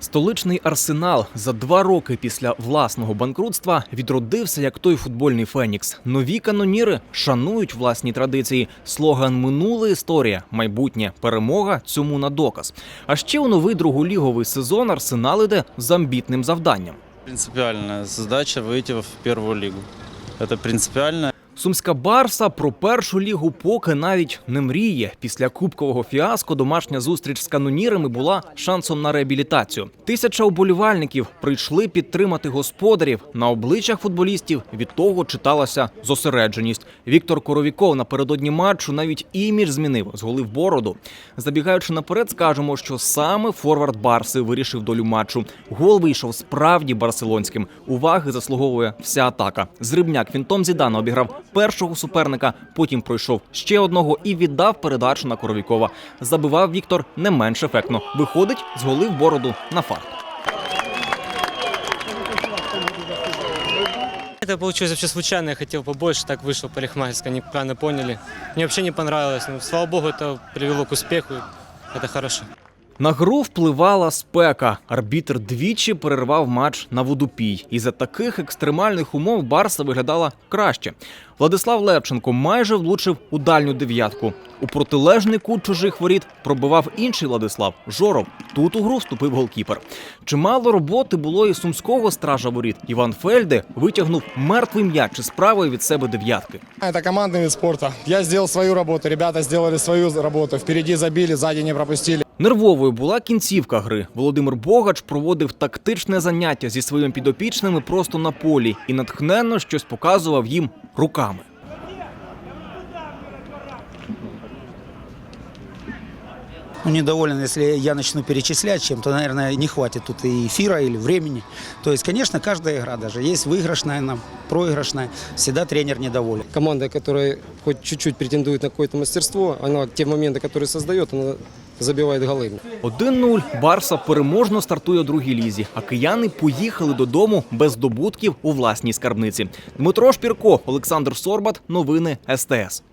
Столичний арсенал за два роки після власного банкрутства відродився як той футбольний фенікс. Нові каноніри шанують власні традиції. Слоган минуле історія, майбутнє перемога цьому на доказ. А ще у новий друголіговий сезон арсенал іде з амбітним завданням. Принципиальная задача выйти в первую лигу. Это принципиально. Сумська Барса про першу лігу поки навіть не мріє. Після кубкового фіаско домашня зустріч з канонірами була шансом на реабілітацію. Тисяча уболівальників прийшли підтримати господарів. На обличчях футболістів від того читалася зосередженість. Віктор Коровіков напередодні матчу навіть імідж змінив, зголив бороду. Забігаючи наперед, скажемо, що саме форвард Барси вирішив долю матчу. Гол вийшов справді барселонським. Уваги заслуговує вся атака. Зрибняк фінтом Зідана обіграв першого суперника, потім пройшов ще одного і віддав передачу на Коровікова. Забивав Віктор не менш ефектно. Виходить, зголив бороду на фарт. Это получилось вообще случайно, я хотел побольше, так вышло парикмахерская, они правильно поняли. Мне вообще не понравилось, но слава богу, это привело к успеху, это хорошо. На гру впливала спека. Арбітр двічі перервав матч на водопій. І за таких екстремальних умов Барса виглядала краще. Владислав Левченко майже влучив у дальню дев'ятку. У протилежний кут чужих воріт пробивав інший Владислав Жоров. Тут у гру вступив голкіпер. Чимало роботи було і сумського стража воріт. Іван Фельде витягнув мертвий м'яч із правої від себе дев'ятки. Это командный вид спорта. Я сделал свою работу, ребята сделали свою работу. Впереди забили, сзади не пропустили. Нервовою була кінцівка гри. Володимир Богач проводив тактичне заняття зі своїми підопічними просто на полі і натхненно щось показував їм руками. Ну, недоволен, если я начну перечислять чем-то, наверное, не хватит тут и эфира или времени. То есть, конечно, каждая игра даже есть выигрышная, она проигрышная. Всегда тренер недоволен. команда, которая хоть чуть-чуть претендует на какое-то мастерство, она те моменты, которые создает, она забивает голы. 1-0. Барса переможно стартує у другій лізі, а кияни поїхали додому без здобутків у власній скарбниці. Дмитро Шпірко, Олександр Сорбат. Новини СТС.